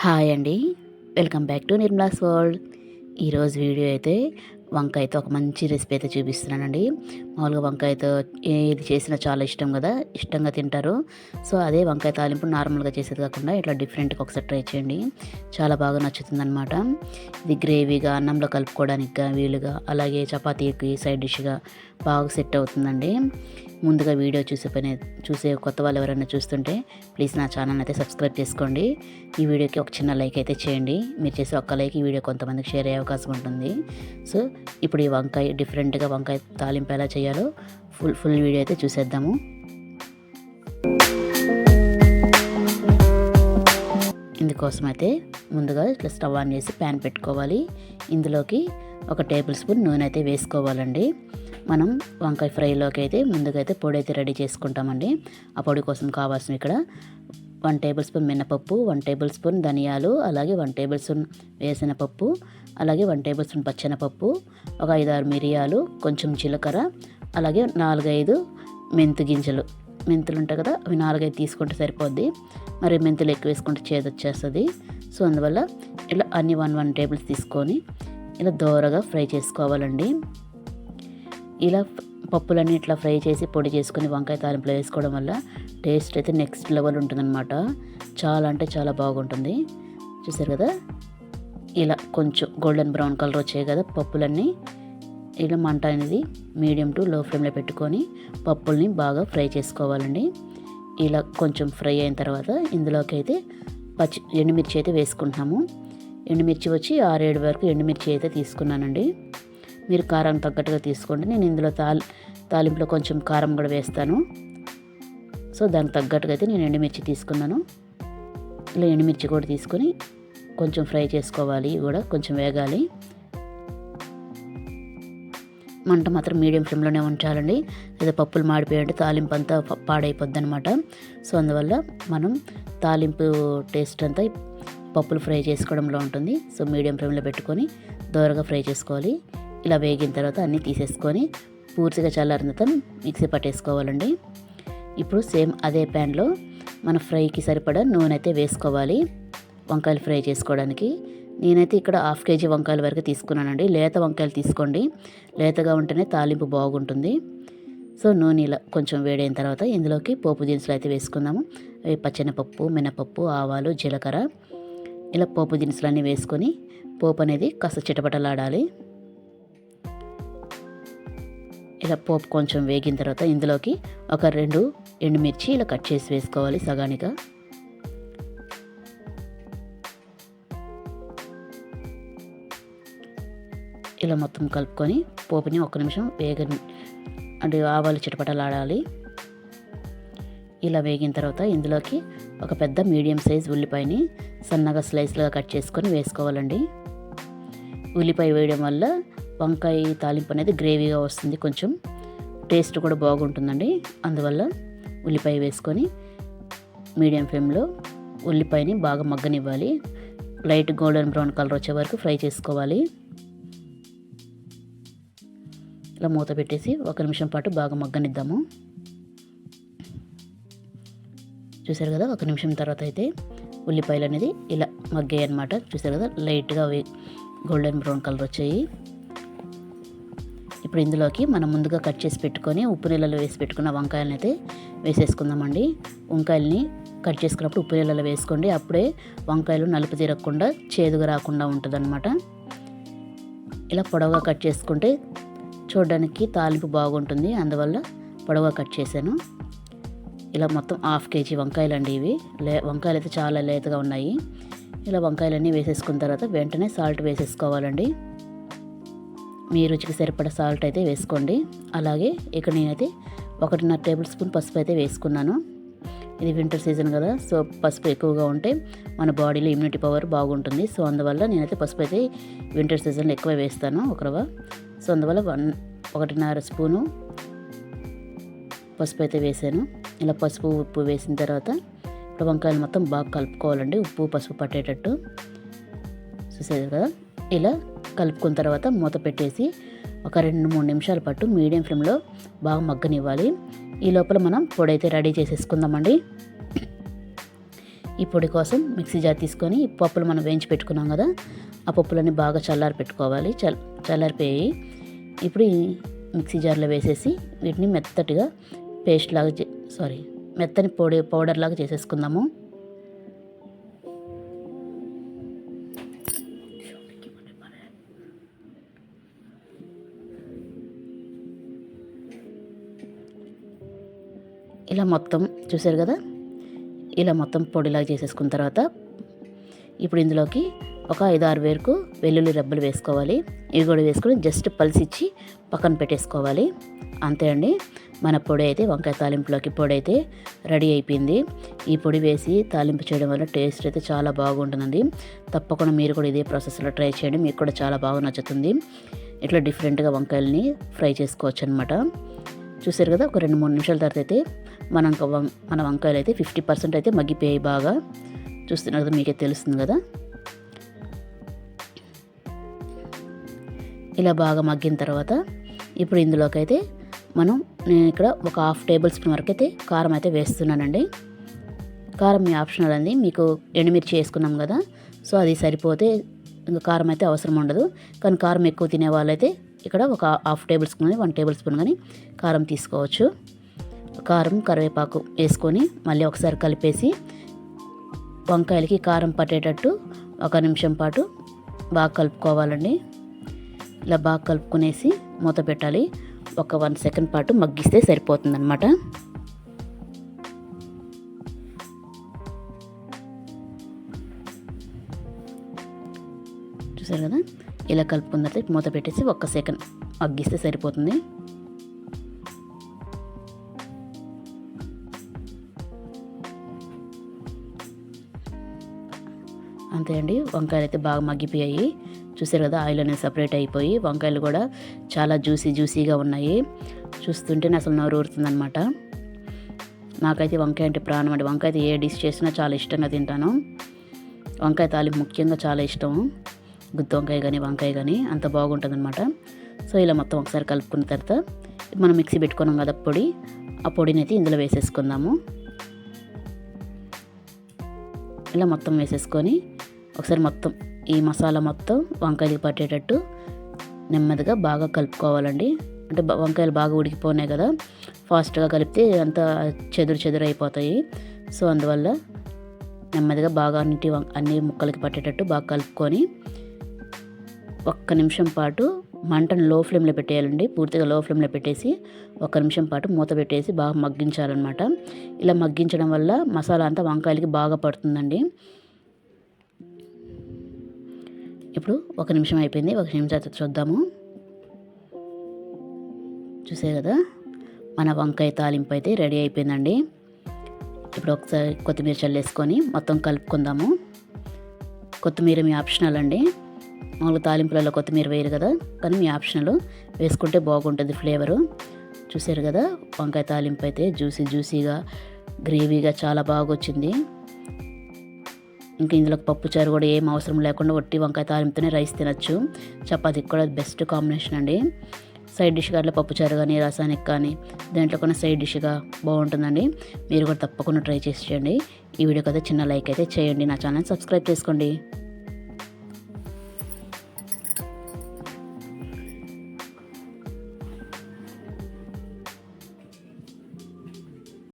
Hi అండి. Welcome back to Nirmala's world. ఈరోజు video అయితే వంకాయతో ఒక మంచి రెసిపీ అయితే చూపిస్తున్నానండి. మామూలుగా వంకాయతో ఏది చేసినా చాలా ఇష్టం కదా ఇష్టంగా తింటారు. సో అదే వంకాయ తాలింపు నార్మల్గా చేసేది కాకుండా ఇట్లా డిఫరెంట్గా ఒకసారి ట్రై చేయండి. చాలా బాగా నచ్చుతుంది అనమాట ఇది గ్రేవీగా అన్నంలో కలుపుకోవడానికి వీలుగా అలాగే చపాతీకి సైడ్ డిష్గా బాగా సెట్ అవుతుందండి. ముందుగా వీడియో చూసే పని చూసే కొత్త వాళ్ళు ఎవరైనా చూస్తుంటే ప్లీజ్ నా ఛానల్ అయితే సబ్స్క్రైబ్ చేసుకోండి. ఈ వీడియోకి ఒక చిన్న లైక్ అయితే చేయండి. మీరు చేసే ఒక్క లైక్ ఈ వీడియో కొంతమందికి షేర్ అయ్యే అవకాశం ఉంటుంది. సో ఇప్పుడు ఈ వంకాయ డిఫరెంట్గా వంకాయ తాలింపు ఎలా చేయాలి ఫుల్ ఫుల్ వీడియో అయితే చూసేద్దాము. ఇందుకోసం అయితే ముందుగా ఇట్లా స్టవ్ ఆన్ చేసి ప్యాన్ పెట్టుకోవాలి. ఇందులోకి ఒక టేబుల్ స్పూన్ నూనె అయితే వేసుకోవాలండి. మనం వంకాయ ఫ్రైలోకి అయితే ముందుగా అయితే పొడి అయితే రెడీ చేసుకుంటామండి. ఆ పొడి కోసం కావాల్సిన ఇక్కడ వన్ టేబుల్ స్పూన్ మినపప్పు వన్ టేబుల్ స్పూన్ ధనియాలు అలాగే వన్ టేబుల్ స్పూన్ వేసిన పప్పు అలాగే వన్ టేబుల్ స్పూన్ పచ్చెనపప్పు ఒక ఐదారు మిరియాలు కొంచెం జీలకర్ర అలాగే నాలుగైదు మెంతు గింజలు. మెంతులు ఉంటాయి కదా అవి నాలుగైదు తీసుకుంటే సరిపోద్ది. మరి మెంతులు ఎక్కువ వేసుకుంటే చేదు వచ్చేస్తుంది. సో అందువల్ల ఇలా అన్ని వన్ వన్ టేబుల్స్ తీసుకొని ఇలా దోరగా ఫ్రై చేసుకోవాలండి. ఇలా పప్పులన్నీ ఇట్లా ఫ్రై చేసి పొడి చేసుకుని వంకాయ తాలింపులో వేసుకోవడం వల్ల టేస్ట్ అయితే నెక్స్ట్ లెవెల్ ఉంటుందన్నమాట. చాలా అంటే చాలా బాగుంటుంది. చూసారు కదా? ఇలా కొంచెం గోల్డెన్ బ్రౌన్ కలర్ వచ్చాయి కదా పప్పులన్నీ. ఇలా మంట అనేది మీడియం టు లో ఫ్లేమ్లో పెట్టుకొని పప్పుల్ని బాగా ఫ్రై చేసుకోవాలండి. ఇలా కొంచెం ఫ్రై అయిన తర్వాత ఇందులోకి అయితే పచ్చి ఎండుమిర్చి అయితే వేసుకుంటున్నాము. ఎండుమిర్చి వచ్చి ఆరేడు వరకు ఎండుమిర్చి అయితే తీసుకున్నానండి. మీరు కారం తగ్గట్టుగా తీసుకోండి. నేను ఇందులో తాలి తాలింపులో కొంచెం కారం కూడా వేస్తాను. సో దానికి తగ్గట్టుగా అయితే నేను ఎండుమిర్చి తీసుకున్నాను. ఇలా ఎండుమిర్చి కూడా తీసుకొని కొంచెం ఫ్రై చేసుకోవాలి కూడా కొంచెం వేగాలి. మంట మాత్రం మీడియం ఫ్లేమ్లోనే ఉంచాలండి. లేదా పప్పులు మాడిపోయాయంటే తాలింపు అంతా పాడైపోద్ది అనమాట సో అందువల్ల మనం తాలింపు టేస్ట్ అంతా పప్పులు ఫ్రై చేసుకోవడంలో ఉంటుంది. సో మీడియం ఫ్లేమ్లో పెట్టుకొని దోరగా ఫ్రై చేసుకోవాలి. ఇలా వేగిన తర్వాత అన్నీ తీసేసుకొని పూర్తిగా చల్లారిన తర్వాత మిక్సీ పట్టేసుకోవాలండి. ఇప్పుడు సేమ్ అదే ప్యాన్లో మన ఫ్రైకి సరిపడా నూనె అయితే వేసుకోవాలి. వంకాయలు ఫ్రై చేసుకోవడానికి. నేనైతే ఇక్కడ హాఫ్ కేజీ వంకాయల వరకు తీసుకున్నానండి. లేత వంకాయలు తీసుకోండి. లేతగా ఉంటేనే తాలింపు బాగుంటుంది. సో నూనె ఇలా కొంచెం వేడైన తర్వాత ఇందులోకి పోపు దినుసులు అయితే వేసుకుందాము. అవి పచ్చెనపప్పు మినపప్పు ఆవాలు జీలకర్ర. ఇలా పోపు దినుసులన్నీ వేసుకొని పోపు అనేది కాస్త చిటపటలాడాలి. ఇలా పోపు కొంచెం వేగిన తర్వాత ఇందులోకి ఒక రెండు ఎండుమిర్చి ఇలా కట్ చేసి వేసుకోవాలి సగానిగా. ఇలా మొత్తం కలుపుకొని పోపుని ఒక నిమిషం వేగ అంటే ఆవాలు చిటపటలాడాలి. ఇలా వేగిన తర్వాత ఇందులోకి ఒక పెద్ద మీడియం సైజ్ ఉల్లిపాయని సన్నగా స్లైస్లుగా కట్ చేసుకొని వేసుకోవాలండి. ఉల్లిపాయ వేయడం వల్ల వంకాయ తాలింపు అనేది గ్రేవీగా వస్తుంది కొంచెం. టేస్ట్ కూడా బాగుంటుందండి. అందువల్ల ఉల్లిపాయ వేసుకొని మీడియం ఫ్లేమ్లో ఉల్లిపాయని బాగా మగ్గనివ్వాలి. లైట్ గోల్డెన్ బ్రౌన్ కలర్ వచ్చే వరకు ఫ్రై చేసుకోవాలి. ఇలా మూత పెట్టేసి ఒక నిమిషం పాటు బాగా మగ్గనిద్దాము. చూసారు కదా ఒక నిమిషం తర్వాత అయితే ఉల్లిపాయలు అనేది ఇలా మగ్గాయి అనమాట చూసారు కదా లైట్గా గోల్డెన్ బ్రౌన్ కలర్ వచ్చాయి. ఇప్పుడు ఇందులోకి మనం ముందుగా కట్ చేసి పెట్టుకొని ఉప్పు నీళ్ళలో వేసి పెట్టుకున్న వంకాయలను అయితే వేసేసుకుందామండి. వంకాయల్ని కట్ చేసుకున్నప్పుడు ఉప్పు నీళ్ళలో వేసుకోండి. అప్పుడే వంకాయలు నలుపు తీరకుండా చేదుగా రాకుండా ఉంటుందన్నమాట. ఇలా పొడవుగా కట్ చేసుకుంటే చూడడానికి తాలింపు బాగుంటుంది. అందువల్ల పొడవుగా కట్ చేశాను. ఇలా మొత్తం హాఫ్ కేజీ వంకాయలు అండి ఇవి. లే వంకాయలు అయితే చాలా లేతగా ఉన్నాయి. ఇలా వంకాయలన్నీ వేసేసుకున్న తర్వాత వెంటనే సాల్ట్ వేసేసుకోవాలండి. మీ రుచికి సరిపడ సాల్ట్ అయితే వేసుకోండి. అలాగే ఇక్కడ నేనైతే ఒకటిన్నర టేబుల్ స్పూన్ పసుపు అయితే వేసుకున్నాను. ఇది వింటర్ సీజన్ కదా సో పసుపు ఎక్కువగా ఉంటే మన బాడీలో ఇమ్యూనిటీ పవర్ బాగుంటుంది. సో అందువల్ల నేనైతే పసుపు అయితే వింటర్ సీజన్లో ఎక్కువ వేస్తాను ఒకరవ సో అందువల్ల వన్ ఒకటిన్నర స్పూను పసుపు అయితే వేసాను. ఇలా పసుపు ఉప్పు వేసిన తర్వాత ఇప్పుడు వంకాయలు మొత్తం బాగా కలుపుకోవాలండి ఉప్పు పసుపు పట్టేటట్టు. చూసేది కదా? ఇలా కలుపుకున్న తర్వాత మూత పెట్టేసి ఒక రెండు మూడు నిమిషాల పాటు మీడియం ఫ్లేమ్లో బాగా మగ్గనివ్వాలి. ఈ లోపల మనం పొడి అయితే రెడీ చేసేసుకుందామండి. ఈ పొడి కోసం మిక్సీ జార్ తీసుకొని ఈ పప్పులు మనం వేయించి పెట్టుకున్నాం కదా ఆ పప్పులన్నీ బాగా చల్లారి పెట్టుకోవాలి. చల్ చల్లారిపోయి ఇప్పుడు ఈ మిక్సీ జార్లో వేసేసి వీటిని మెత్తటిగా పేస్ట్ లాగా చే- సారీ మెత్తని పొడి పౌడర్ లాగా చేసేసుకుందాము. ఇలా మొత్తం చూసారు కదా? ఇలా మొత్తం పొడిలాగా చేసేసుకున్న తర్వాత ఇప్పుడు ఇందులోకి ఒక ఐదు ఆరు వేరుకు వెల్లుల్లి రెబ్బలు వేసుకోవాలి. ఇవి కూడా వేసుకొని జస్ట్ పలిసిచ్చి పక్కన పెట్టేసుకోవాలి. అంతే అండి. మన పొడి అయితే వంకాయ తాలింపులోకి పొడి అయితే రెడీ అయిపోయింది. ఈ పొడి వేసి తాలింపు చేయడం వల్ల టేస్ట్ అయితే చాలా బాగుంటుందండి. తప్పకుండా మీరు కూడా ఇదే ప్రాసెస్లో ట్రై చేయండి. మీకు కూడా చాలా బాగా నచ్చుతుంది. ఇట్లా డిఫరెంట్గా వంకాయలని ఫ్రై చేసుకోవచ్చు అనమాట చూసారు కదా ఒక రెండు మూడు నిమిషాల తర్వాత అయితే మన మన వంకాయలు అయితే ఫిఫ్టీ పర్సెంట్ అయితే మగ్గిపోయాయి బాగా. చూస్తున్నారు కదా మీకే తెలుస్తుంది కదా. ఇలా బాగా మగ్గిన తర్వాత ఇప్పుడు ఇందులోకి అయితే మనం నేను ఇక్కడ ఒక హాఫ్ టేబుల్ స్పూన్ వరకు అయితే కారం అయితే వేస్తున్నానండి. కారం మీ ఆప్షనల్ అండి. మీకు ఎండుమిర్చి వేసుకున్నాం కదా సో అది సరిపోతే ఇంకా కారం అయితే అవసరం ఉండదు. కానీ కారం ఎక్కువ తినే వాళ్ళైతే ఇక్కడ ఒక హాఫ్ టేబుల్ స్పూన్ కానీ వన్ టేబుల్ స్పూన్ కానీ కారం తీసుకోవచ్చు. కారం కరివేపాకు వేసుకొని మళ్ళీ ఒకసారి కలిపేసి వంకాయలకి కారం పట్టేటట్టు ఒక నిమిషం పాటు బాగా కలుపుకోవాలండి. ఇలా బాగా కలుపుకునేసి మూత పెట్టాలి. ఒక వన్ సెకండ్ పాటు మగ్గిస్తే సరిపోతుందన్నమాట. చూసారు కదా? ఇలా కలుపుకున్న తర్వాత మూత పెట్టేసి ఒక్క సెకండ్ మగ్గిస్తే సరిపోతుంది. అంతే అండి వంకాయలు అయితే బాగా మగ్గిపోయాయి. చూసారు కదా ఆయిల్ అనేది సపరేట్ అయిపోయి వంకాయలు కూడా చాలా జ్యూసీ జ్యూసీగా ఉన్నాయి. చూస్తుంటేనే అసలు నోరు ఊరుతుందనమాట నాకైతే వంకాయ అంటే ప్రాణం అండి. వంకాయ అయితే ఏ డిష్ చేసినా చాలా ఇష్టంగా తింటాను. వంకాయ తాలింపు ముఖ్యంగా చాలా ఇష్టం. గుత్తి వంకాయ కానీ వంకాయ కానీ అంత బాగుంటుంది అనమాట సో ఇలా మొత్తం ఒకసారి కలుపుకున్న తర్వాత మనం మిక్సీ పెట్టుకున్నాం కదా పొడి ఆ పొడిని అయితే ఇందులో వేసేసుకుందాము. ఇలా మొత్తం వేసేసుకొని ఒకసారి మొత్తం ఈ మసాలా మొత్తం వంకాయలు పట్టేటట్టు నెమ్మదిగా బాగా కలుపుకోవాలండి. అంటే వంకాయలు బాగా ఉడికిపోయినాయి కదా ఫాస్ట్గా కలిపితే అంతా చెదురు చెదురు అయిపోతాయి. సో అందువల్ల నెమ్మదిగా బాగా అన్నిటి వం- అన్ని ముక్కలకి పట్టేటట్టు బాగా కలుపుకొని ఒక్క నిమిషం పాటు మంటను లో ఫ్లేమ్లో పెట్టేయాలండి. పూర్తిగా లో ఫ్లేమ్లో పెట్టేసి ఒక్క నిమిషం పాటు మూత పెట్టేసి బాగా మగ్గించాలన్నమాట. ఇలా మగ్గించడం వల్ల మసాలా అంతా వంకాయలకి బాగా పడుతుందండి. ఇప్పుడు ఒక నిమిషం అయిపోయింది. ఒక నిమిషం చూద్దాము. చూసే కదా? మన వంకాయ తాలింపు అయితే రెడీ అయిపోయిందండి. ఇప్పుడు ఒకసారి కొత్తిమీర చల్లేసుకొని మొత్తం కలుపుకుందాము. కొత్తిమీర మీ ఆప్షనల్ అండి. మామూలుగా తాలింపులలో కొత్తిమీర వేయరు కదా కానీ మీ ఆప్షనల్ వేసుకుంటే బాగుంటుంది ఫ్లేవరు. చూసారు కదా వంకాయ తాలింపు అయితే జ్యూసీ జ్యూసీగా గ్రేవీగా చాలా బాగా వచ్చింది ఇంకా ఇందులో పప్పుచారు కూడా ఏం అవసరం లేకుండా వట్టి వంకాయ తాలింపుతోనే రైస్ తినచ్చు. చపాతీకి కూడా బెస్ట్ కాంబినేషన్ అండి. సైడ్ డిష్గా అట్లా పప్పుచారు కానీ రసానికి కానీ దాంట్లో కూడా సైడ్ డిష్గా బాగుంటుందండి. మీరు కూడా తప్పకుండా ట్రై చేసి చేయండి. ఈ వీడియోకి అయితే చిన్న లైక్ అయితే చేయండి. నా ఛానల్ సబ్స్క్రైబ్ చేసుకోండి.